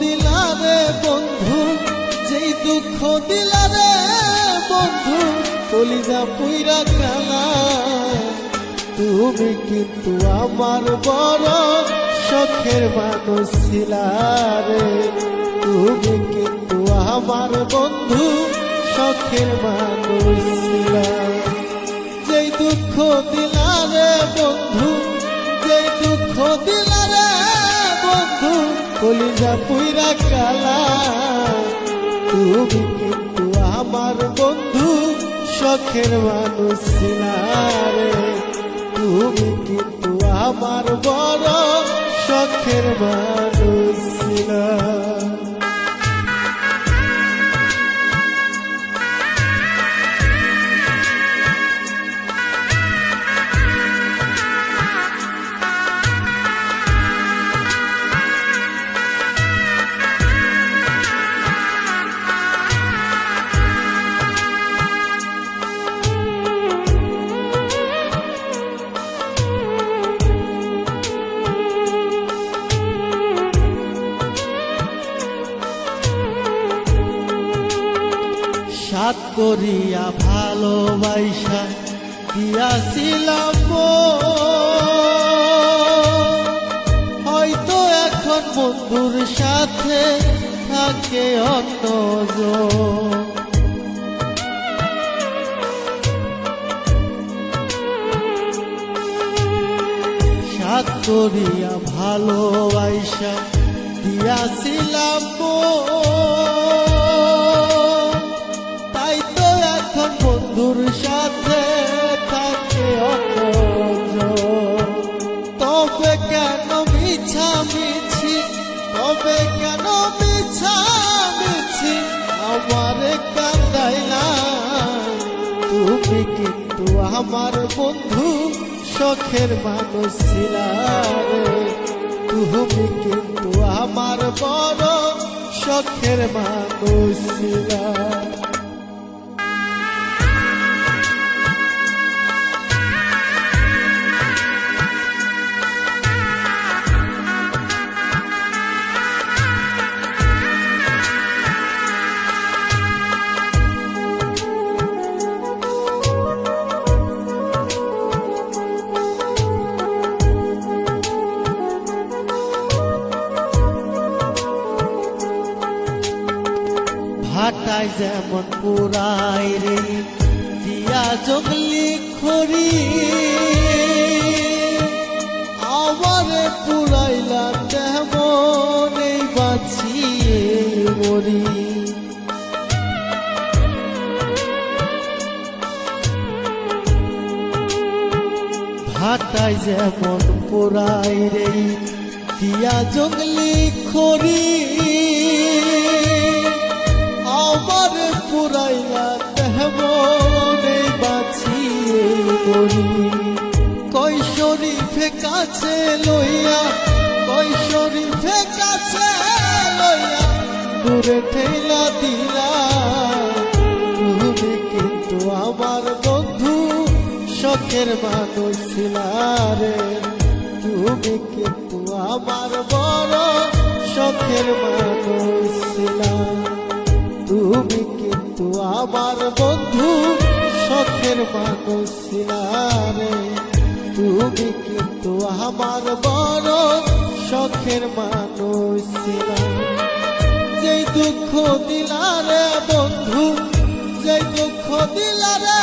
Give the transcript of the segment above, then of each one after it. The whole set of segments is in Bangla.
দিলা রে বন্ধু, যেই দুঃখ দিলা রে বন্ধু, কলিজা পুইরা কালা তুমি কিন্তু আমার বড় শখের মানুষ ছিলা রে। তুমি কিন্তু আমার বন্ধু, শখের মানুষ ছিলা। যেই দুঃখ দিলা রে বন্ধু, যেই দুঃখ দিলা রে বন্ধু কলিজা পুইরা কালা, তুমি কিন্তু আমার বন্ধু, শখের মানুষ রে। তুমি কিন্তু আমার বড় শখের মানুষ। সাত করিয়া ভালোবাসা দিয়াছিলাম। হয়তো এখন বন্ধুর সাথে থাকে অন্যজন সাত করিয়া ভালোবাসা দিয়াছিলাম। তবে কেন মিছা মিছি তবে কেন মিছা মিছি আমার কান্দাইলা তুমি কিন্তু আমার বন্ধু শখের মানুষ ছিলা রে। তুমি কিন্তু আমার বড় শখের মানুষ ছিলা। ভাটায় যেমন পুরাই রে, দিয়া জঙ্গলি খরি আমারে পুরাইলা তেমন বাঁচিয়ে মরি। ভাটায় যেমন পুরাই রে, দিয়া জঙ্গলি খড়ি। ফেকাছে লইয়া, কৈশোরী ফেকাছে লইয়া, দূরে ঠেলা দিলা তুমি কিন্তু আমার বন্ধু শখের মানুষ রে। তুমি কিন্তু আমার বড় শখের মানুষ তুমি কিন্তু আমার বন্ধু শখের মানুষ রে। তুমি কিন্তু আমার বড় শখের মানুষ যেই দুঃখ দিলা রে বন্ধু, যেই দুঃখ দিলা রে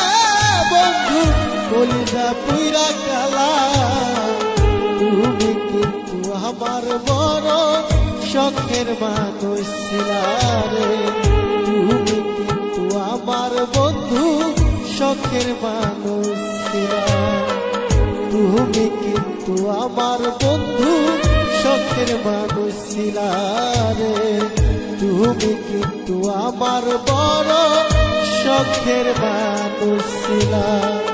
বন্ধু, কলিজা পুইরা কালা তুমি কিন্তু আমার বড় শখের মানুষ রে। তুমি কিন্তু আমার বন্ধু, শখের মানুষ আমার বন্ধু শখের মানুষ রে। তুমি কিন্তু আমার বড় শখের মানুষ ছিলা।